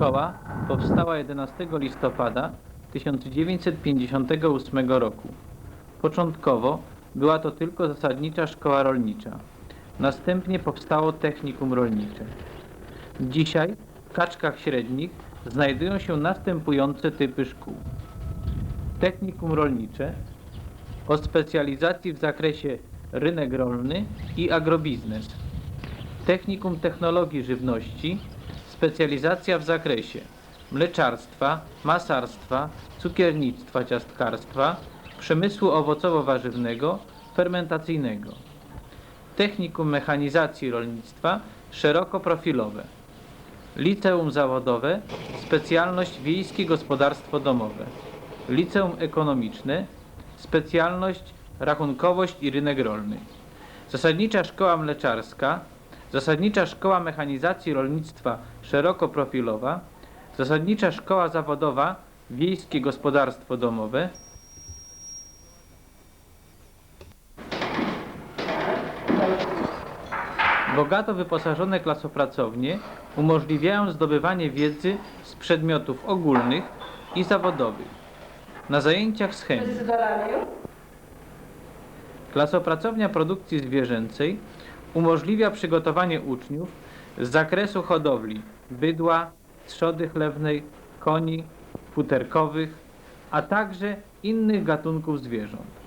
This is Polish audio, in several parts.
Szkoła powstała 11 listopada 1958 roku. Początkowo była to tylko zasadnicza szkoła rolnicza. Następnie powstało technikum rolnicze. Dzisiaj w kaczkach średnich znajdują się następujące typy szkół. Technikum rolnicze o specjalizacji w zakresie rynek rolny i agrobiznes. Technikum Technologii Żywności, specjalizacja w zakresie mleczarstwa, masarstwa, cukiernictwa, ciastkarstwa, przemysłu owocowo-warzywnego, fermentacyjnego. Technikum Mechanizacji Rolnictwa, szeroko profilowe. Liceum Zawodowe, specjalność Wiejskie Gospodarstwo Domowe. Liceum Ekonomiczne, specjalność Rachunkowość i Rynek Rolny. Zasadnicza Szkoła Mleczarska, Zasadnicza Szkoła Mechanizacji Rolnictwa szeroko profilowa, Zasadnicza Szkoła Zawodowa Wiejskie Gospodarstwo Domowe, Bogato wyposażone klasopracownie umożliwiają zdobywanie wiedzy z przedmiotów ogólnych i zawodowych. Na zajęciach z chemii. Klasopracownia produkcji zwierzęcej umożliwia przygotowanie uczniów z zakresu hodowli bydła, trzody chlewnej, koni, futerkowych, a także innych gatunków zwierząt.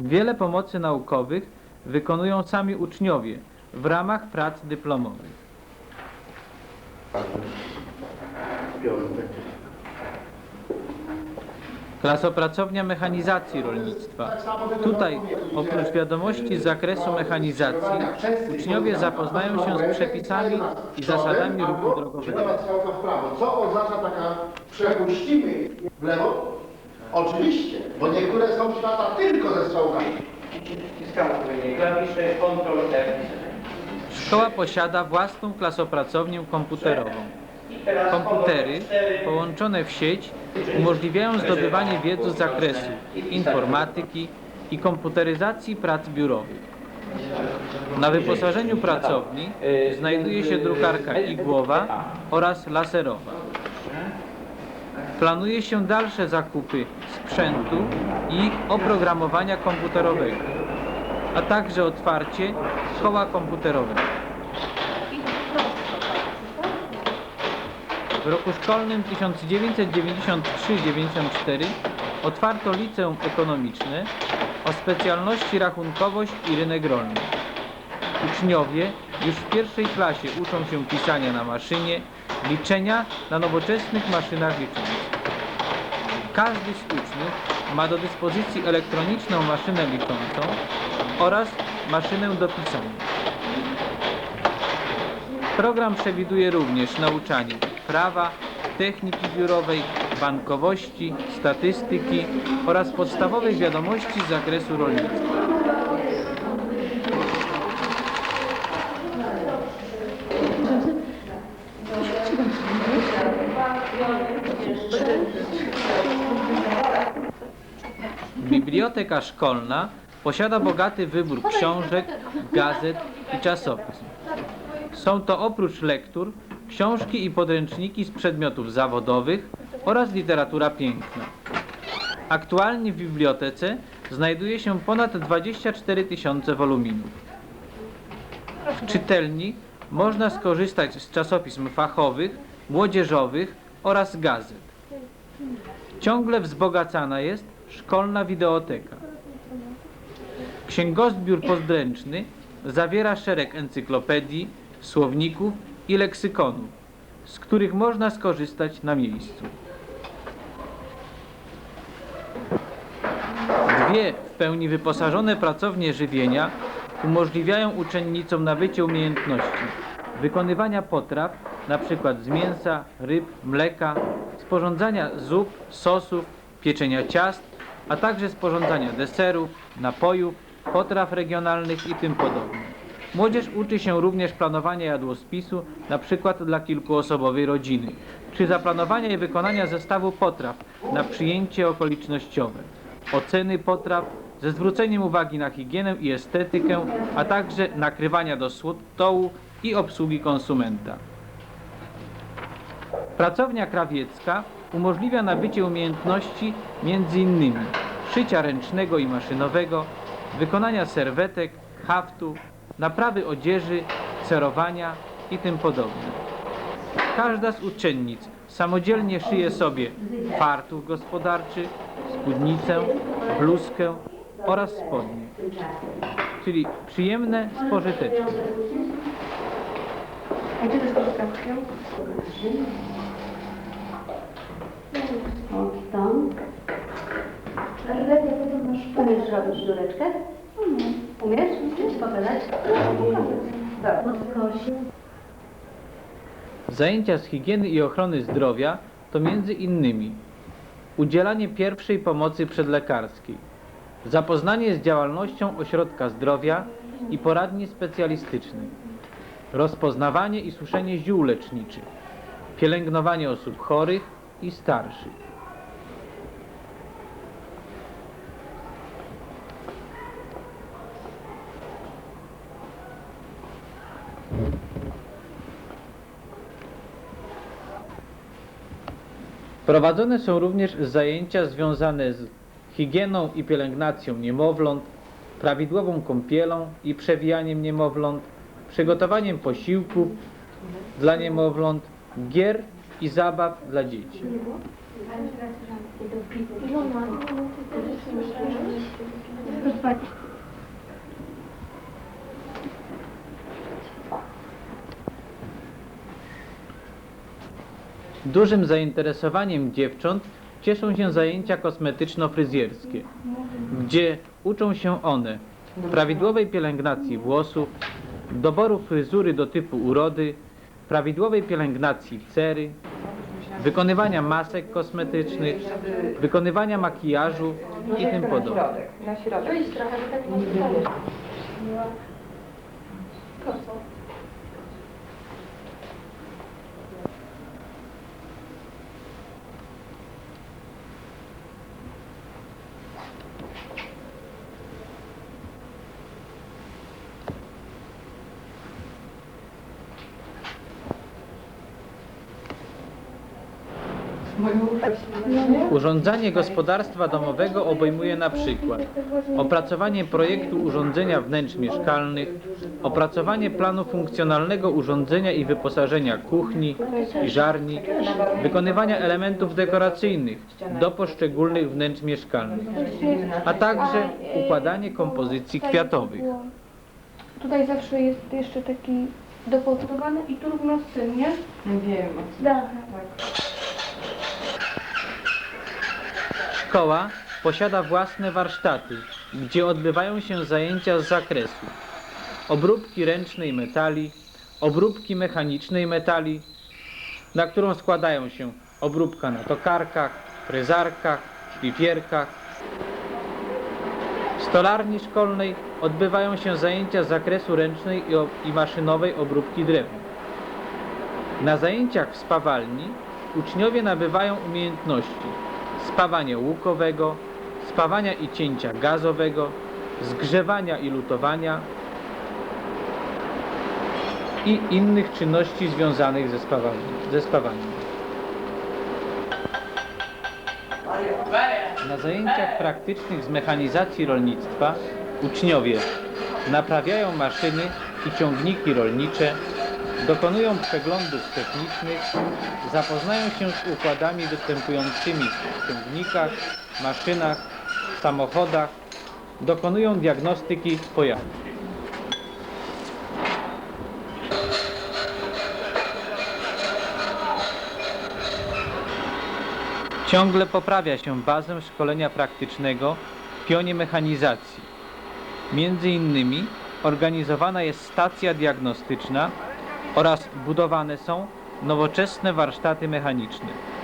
Wiele pomocy naukowych wykonują sami uczniowie w ramach prac dyplomowych. Klasopracownia mechanizacji rolnictwa. Tutaj oprócz wiadomości z zakresu mechanizacji uczniowie zapoznają się z przepisami i zasadami ruchu drogowego. Co oznacza taka przepuścimy w lewo? Oczywiście, bo niektóre są świata tylko ze strzałkami. Szkoła posiada własną klasopracownię komputerową. Komputery Ctrl F4. połączone w sieć umożliwiają zdobywanie wiedzy z zakresu informatyki i komputeryzacji prac biurowych. Na wyposażeniu pracowni znajduje się drukarka igłowa oraz laserowa. Planuje się dalsze zakupy sprzętu i oprogramowania komputerowego, a także otwarcie koła komputerowego. W roku szkolnym 1993-94 otwarto liceum ekonomiczne o specjalności rachunkowość i rynek rolny. Uczniowie już w pierwszej klasie uczą się pisania na maszynie, liczenia na nowoczesnych maszynach liczących. Każdy z uczniów ma do dyspozycji elektroniczną maszynę liczącą oraz maszynę do pisania. Program przewiduje również nauczanie prawa, techniki biurowej, bankowości, statystyki oraz podstawowych wiadomości z zakresu rolnictwa. Biblioteka szkolna posiada bogaty wybór książek, gazet i czasopism. Są to oprócz lektur książki i podręczniki z przedmiotów zawodowych oraz literatura piękna. Aktualnie w bibliotece znajduje się ponad 24 tysiące woluminów. W czytelni można skorzystać z czasopism fachowych, młodzieżowych oraz gazet. Ciągle wzbogacana jest szkolna wideoteka. Księgozbiór podręczny zawiera szereg encyklopedii, słowników i leksykonów, z których można skorzystać na miejscu. Dwie w pełni wyposażone pracownie żywienia umożliwiają uczennicom nabycie umiejętności wykonywania potraw, np. z mięsa, ryb, mleka, sporządzania zup, sosów, pieczenia ciast, a także sporządzania deserów, napojów, potraw regionalnych i tym podobne. Młodzież uczy się również planowania jadłospisu, na przykład dla kilkuosobowej rodziny, czy zaplanowania i wykonania zestawu potraw na przyjęcie okolicznościowe, oceny potraw ze zwróceniem uwagi na higienę i estetykę, a także nakrywania do stołu i obsługi konsumenta. Pracownia krawiecka umożliwia nabycie umiejętności m.in. szycia ręcznego i maszynowego, wykonania serwetek, haftu, naprawy odzieży, cerowania i tym podobne. Każda z uczennic samodzielnie szyje sobie fartuch gospodarczy, spódnicę, bluzkę oraz spodnie, czyli przyjemne z pożytecznym. A gdzie to jest truskawkę? O, stąd. Umiesz robić dziureczkę? Umiesz? Pokazać? Dobra. Podkosi. Zajęcia z higieny i ochrony zdrowia to między innymi udzielanie pierwszej pomocy przedlekarskiej, zapoznanie z działalnością ośrodka zdrowia i poradni specjalistycznej, rozpoznawanie i suszenie ziół leczniczych, pielęgnowanie osób chorych i starszych. Prowadzone są również zajęcia związane z higieną i pielęgnacją niemowląt, prawidłową kąpielą i przewijaniem niemowląt, przygotowaniem posiłków dla niemowląt, gier i zabaw dla dzieci. Dużym zainteresowaniem dziewcząt cieszą się zajęcia kosmetyczno-fryzjerskie, gdzie uczą się one prawidłowej pielęgnacji włosów, doboru fryzury do typu urody, prawidłowej pielęgnacji cery, wykonywania masek kosmetycznych, wykonywania makijażu i tym podobne. Na środek. Wyjść trochę, bo tak nie stanie. Urządzanie gospodarstwa domowego obejmuje na przykład opracowanie projektu urządzenia wnętrz mieszkalnych, opracowanie planu funkcjonalnego urządzenia i wyposażenia kuchni i żarni, wykonywania elementów dekoracyjnych do poszczególnych wnętrz mieszkalnych, a także układanie kompozycji kwiatowych. Tutaj zawsze jest jeszcze taki dopodrobany i tu równo z tym, nie? Wiem. Dachem. Szkoła posiada własne warsztaty, gdzie odbywają się zajęcia z zakresu obróbki ręcznej metali, obróbki mechanicznej metali, na którą składają się obróbka na tokarkach, frezarkach, szlifierkach. W stolarni szkolnej odbywają się zajęcia z zakresu ręcznej i, i maszynowej obróbki drewna. Na zajęciach w spawalni uczniowie nabywają umiejętności spawania łukowego, spawania i cięcia gazowego, zgrzewania i lutowania i innych czynności związanych ze spawaniem. Ze spawaniem. Na zajęciach praktycznych z mechanizacji rolnictwa uczniowie naprawiają maszyny i ciągniki rolnicze, dokonują przeglądów technicznych, zapoznają się z układami występującymi w ciągnikach, maszynach, samochodach, dokonują diagnostyki pojazdów. Ciągle poprawia się bazę szkolenia praktycznego w pionie mechanizacji. Między innymi organizowana jest stacja diagnostyczna oraz budowane są nowoczesne warsztaty mechaniczne.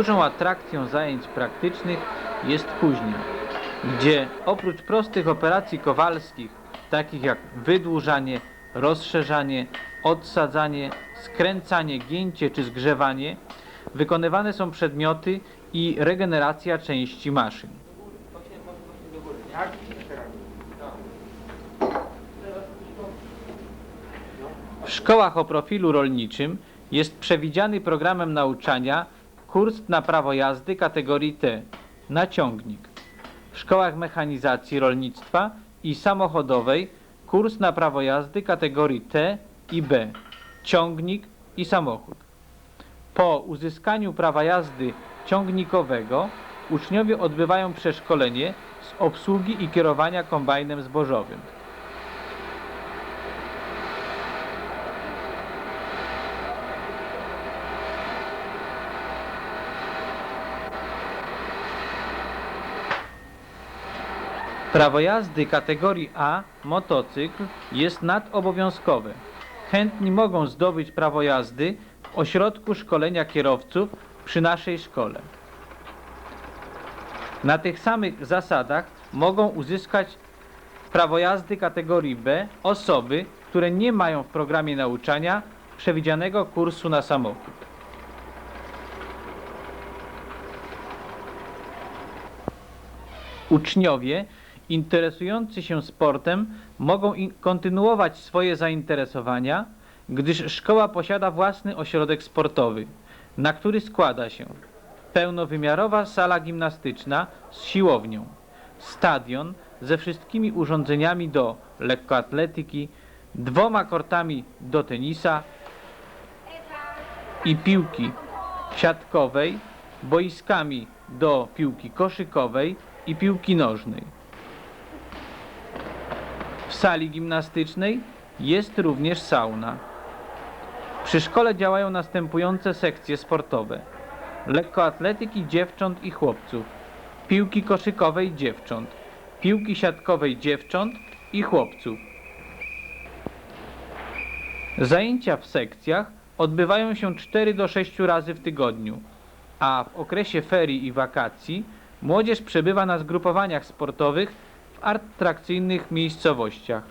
Dużą atrakcją zajęć praktycznych jest kuźnia, gdzie oprócz prostych operacji kowalskich, takich jak wydłużanie, rozszerzanie, odsadzanie, skręcanie, gięcie czy zgrzewanie, wykonywane są przedmioty i regeneracja części maszyn. W szkołach o profilu rolniczym jest przewidziany programem nauczania kurs na prawo jazdy kategorii T na ciągnik. W szkołach mechanizacji rolnictwa i samochodowej kurs na prawo jazdy kategorii T i B ciągnik i samochód. Po uzyskaniu prawa jazdy ciągnikowego uczniowie odbywają przeszkolenie z obsługi i kierowania kombajnem zbożowym. Prawo jazdy kategorii A, motocykl, jest nadobowiązkowe. Chętni mogą zdobyć prawo jazdy w ośrodku szkolenia kierowców przy naszej szkole. Na tych samych zasadach mogą uzyskać prawo jazdy kategorii B osoby, które nie mają w programie nauczania przewidzianego kursu na samochód. Uczniowie interesujący się sportem mogą kontynuować swoje zainteresowania, gdyż szkoła posiada własny ośrodek sportowy, na który składa się pełnowymiarowa sala gimnastyczna z siłownią, stadion ze wszystkimi urządzeniami do lekkoatletyki, dwoma kortami do tenisa i piłki siatkowej, boiskami do piłki koszykowej i piłki nożnej. Sali gimnastycznej jest również sauna. Przy szkole działają następujące sekcje sportowe: lekkoatletyki dziewcząt i chłopców, piłki koszykowej dziewcząt, piłki siatkowej dziewcząt i chłopców. Zajęcia w sekcjach odbywają się 4 do 6 razy w tygodniu, a w okresie ferii i wakacji młodzież przebywa na zgrupowaniach sportowych w atrakcyjnych miejscowościach.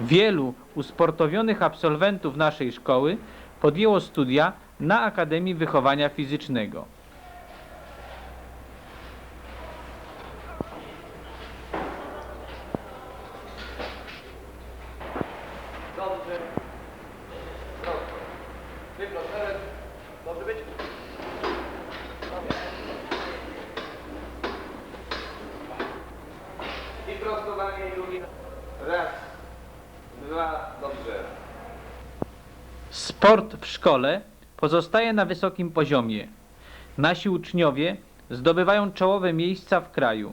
Wielu usportowionych absolwentów naszej szkoły podjęło studia na Akademii Wychowania Fizycznego. Szkole pozostaje na wysokim poziomie. Nasi uczniowie zdobywają czołowe miejsca w kraju.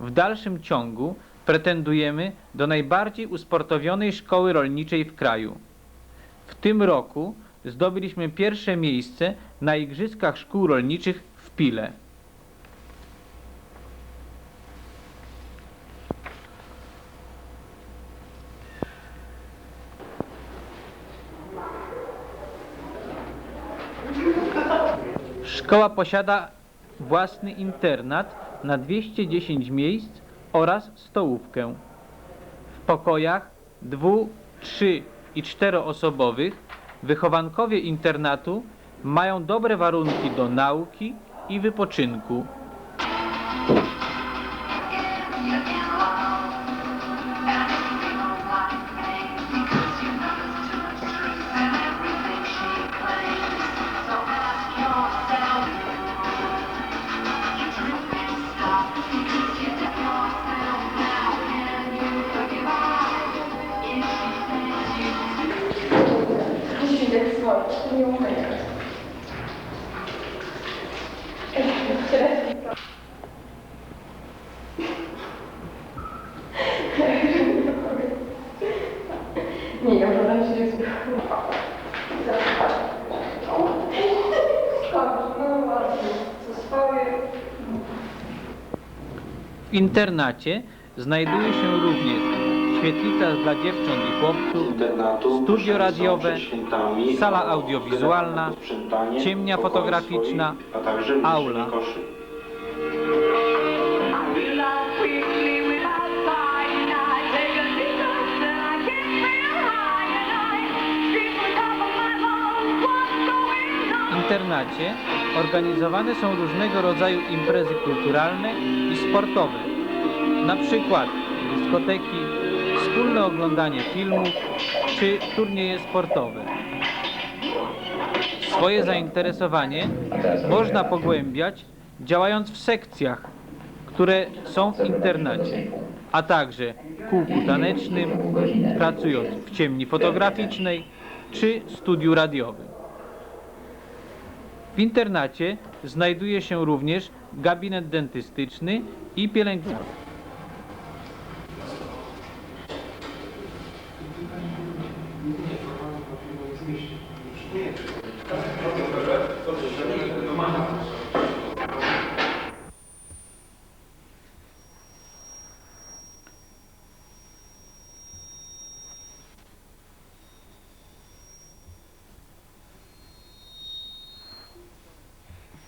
W dalszym ciągu pretendujemy do najbardziej usportowionej szkoły rolniczej w kraju. W tym roku zdobyliśmy pierwsze miejsce na Igrzyskach Szkół Rolniczych w Pile. Szkoła posiada własny internat na 210 miejsc oraz stołówkę. W pokojach dwu, trzy i czteroosobowych wychowankowie internatu mają dobre warunki do nauki i wypoczynku. W internacie znajduje się również świetlica dla dziewcząt i chłopców, studio radiowe, sala audiowizualna, ciemnia fotograficzna, aula. W internacie organizowane są różnego rodzaju imprezy kulturalne i sportowe, na przykład dyskoteki, wspólne oglądanie filmów czy turnieje sportowe. Swoje zainteresowanie można pogłębiać działając w sekcjach, które są w internacie, a także kółku tanecznym, pracując w ciemni fotograficznej czy studiu radiowym. W internacie znajduje się również gabinet dentystyczny i pielęgniarka.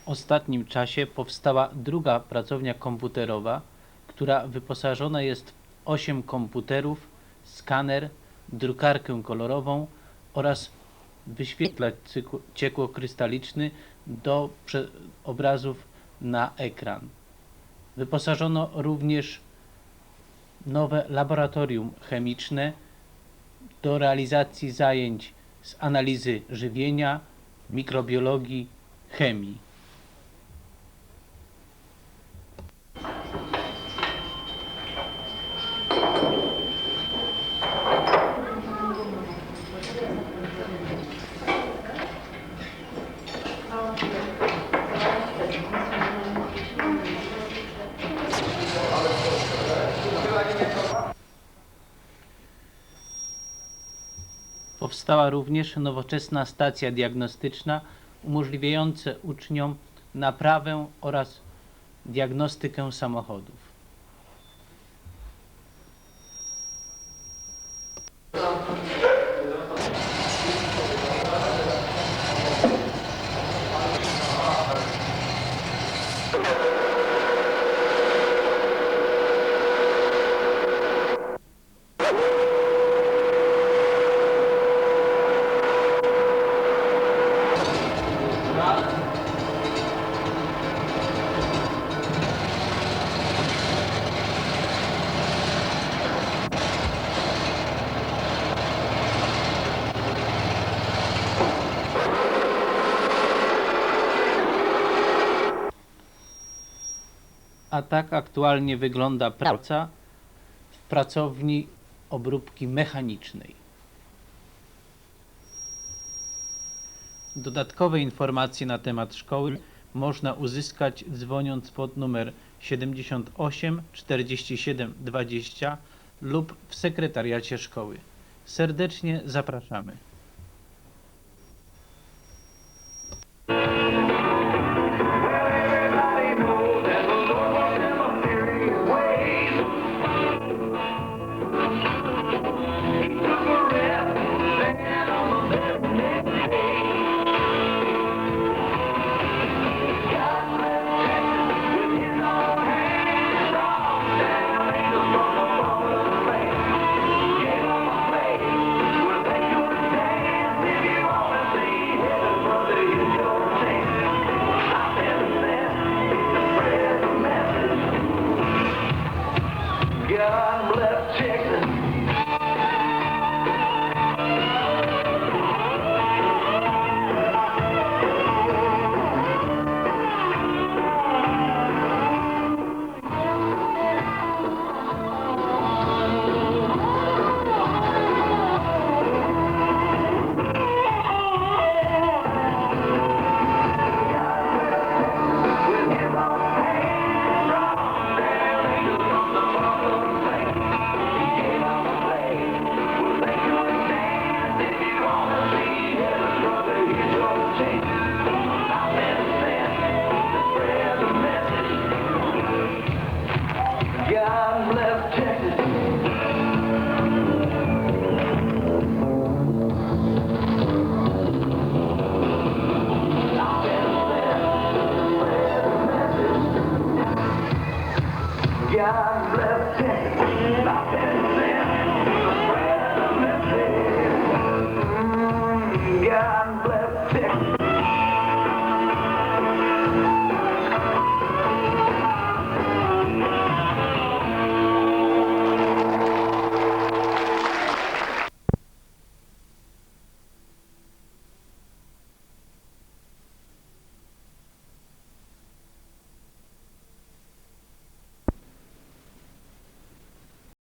Ostatnim czasie powstała druga pracownia komputerowa, która wyposażona jest w 8 komputerów, skaner, drukarkę kolorową oraz wyświetlacz ciekłokrystaliczny do obrazów na ekran. Wyposażono również nowe laboratorium chemiczne do realizacji zajęć z analizy żywienia, mikrobiologii, chemii. Powstała również nowoczesna stacja diagnostyczna umożliwiająca uczniom naprawę oraz diagnostykę samochodów. A tak aktualnie wygląda praca w pracowni obróbki mechanicznej. Dodatkowe informacje na temat szkoły można uzyskać dzwoniąc pod numer 78 47 20 lub w sekretariacie szkoły. Serdecznie zapraszamy.